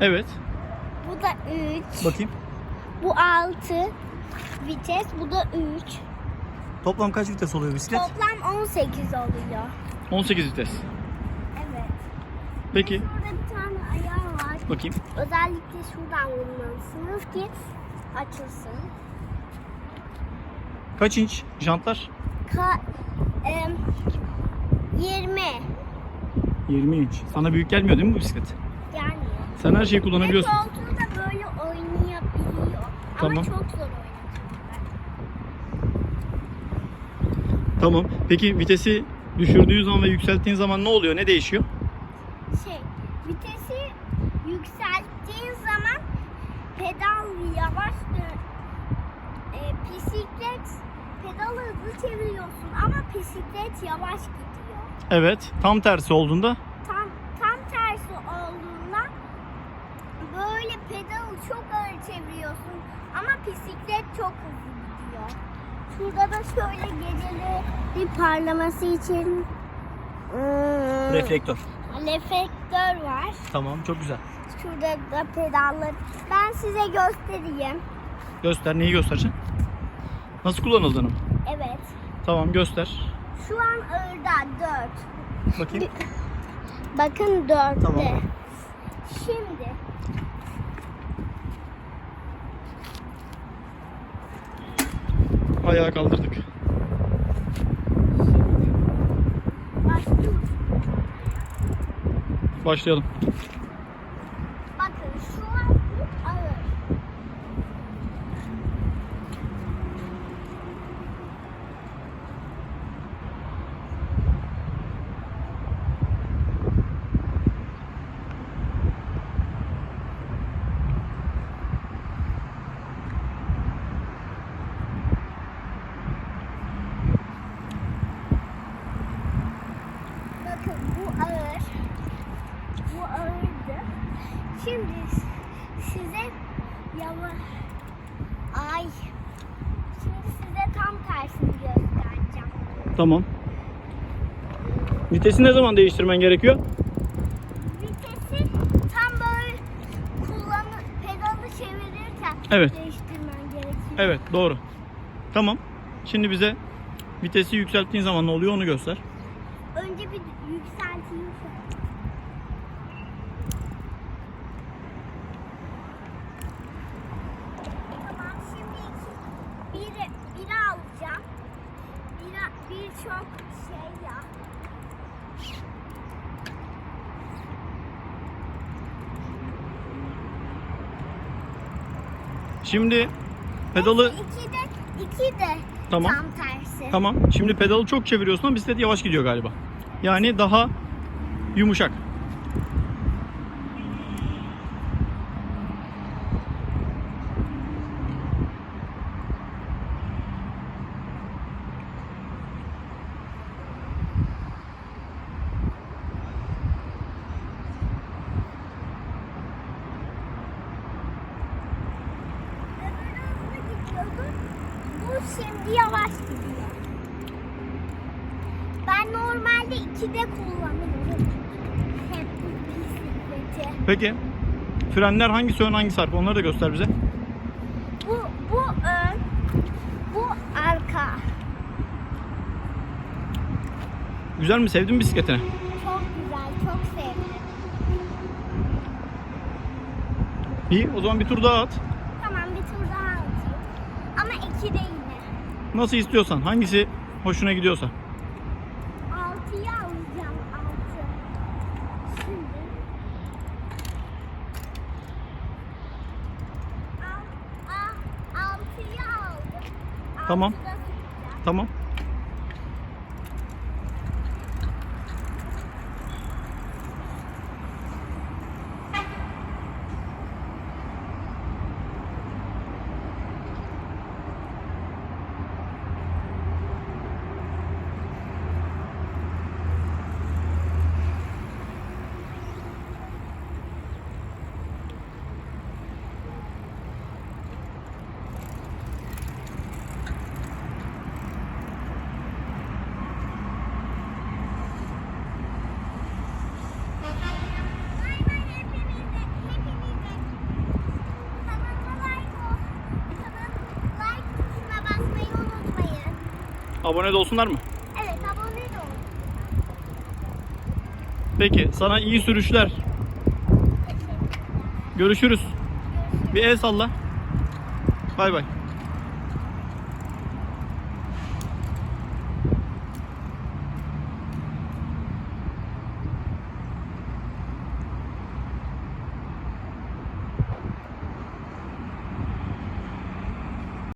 Evet. Bu da 3. Bakayım. Bu 6 vites. Bu da 3. Toplam kaç vites oluyor bisiklet? Toplam 18 oluyor. 18 vites. Evet. Peki. Burada bir tane ayağı var. Bakayım. Özellikle şuradan vurmalısınız ki açılsın. Kaç inç jantlar? Ka em, 20 20 inç. Sana büyük gelmiyor değil mi bu bisiklet? Sen her şeyi kullanabiliyorsun. koltuğu da böyle oynayabiliyor. Tamam. Ama çok zor oynatıyorlar. Tamam. Peki vitesi düşürdüğün zaman ve yükselttiğin zaman ne oluyor? Ne değişiyor? Şey, vitesi yükselttiğin zaman pedal yavaş dön. E, bisiklet pedalı hızlı çeviriyorsun ama bisiklet yavaş gidiyor. Evet. Tam tersi olduğunda Tam tam tersi olduğunda böyle pedalı çok ağır çeviriyorsun ama bisiklet çok hızlı gidiyor. Şurada da şöyle geceleri bir parlaması için ıı, reflektör. reflektör var. Tamam. Çok güzel. Şurada da pedallar. Ben size göstereyim. Göster. Neyi göstereceksin? Nasıl kullanıldığını? Evet. Tamam göster. Şu an ağırda 4. Bakayım. Bakın 4'te. Tamam. Şimdi Ayağı kaldırdık. Başlayalım. Bakın şu an bu ağır. Bakın bu ağır. Bu ağırdı. Şimdi size yavaş ay şimdi size tam tersini göstereceğim. Tamam. Vitesi ne zaman değiştirmen gerekiyor? Vitesi tam böyle kullanı pedalı çevirirken Evet. değiştirmen gerekiyor. Evet doğru. Tamam. Şimdi bize vitesi yükselttiğin zaman ne oluyor onu göster. Önce bir yükselteyim. Tamam şimdi iki, biri, biri alacağım. Biri, birçok şey ya. Şimdi pedalı İki de, iki de Tamam. tam tersi. tamam. Şimdi pedalı çok çeviriyorsun ama bisiklet yavaş gidiyor galiba. Yani daha yumuşak. Öbürü hızlı gidiyordu. Bu şimdi yavaş gidiyor. Ben normalde ikide kullanıyorum. Hep bisikleti. Peki frenler hangisi ön hangisi arka onları da göster bize. Bu, bu ön, bu arka. Güzel mi sevdin mi bisikletini? Çok güzel, çok sevdim. İyi o zaman bir tur daha at. Tamam bir tur daha atayım. Ama ikide yine. Nasıl istiyorsan hangisi hoşuna gidiyorsa. Altıyı alacağım, altı. Şimdi. Al, al, altıyı aldım. Tamam. Altıda. Tamam. Abone de olsunlar mı? Evet abone de olun. Peki sana iyi sürüşler. Görüşürüz. Bir el salla. Bay bay.